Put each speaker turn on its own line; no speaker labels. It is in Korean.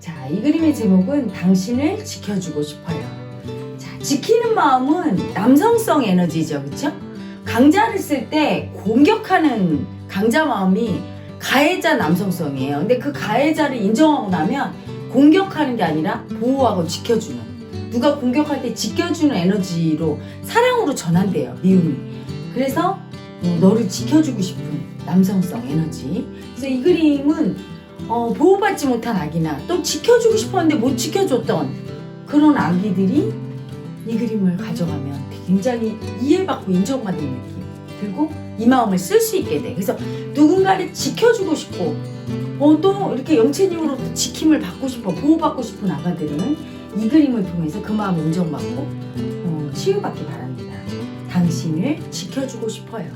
자, 이 그림의 제목은 당신을 지켜주고 싶어요. 자, 지키는 마음은 남성성 에너지죠. 그쵸? 강자를 쓸 때 공격하는 강자 마음이 가해자 남성성이에요. 근데 그 가해자를 인정하고 나면 공격하는 게 아니라 보호하고 지켜주는. 누가 공격할 때 지켜주는 에너지로 사랑으로 전환돼요. 미움이. 그래서 어, 너를 지켜주고 싶은 남성성 에너지. 그래서 이 그림은 어, 보호받지 못한 아기나 또 지켜주고 싶었는데 못 지켜줬던 그런 아기들이 이 그림을 가져가면 굉장히 이해받고 인정받는 느낌. 그리고 이 마음을 쓸 수 있게 돼. 그래서 누군가를 지켜주고 싶고 어, 또 이렇게 영체님으로 또 지킴을 받고 싶어 보호받고 싶은 아가들은 이 그림을 통해서 그 마음을 인정받고 어, 치유받기 바랍니다. 당신을 지켜주고 싶어요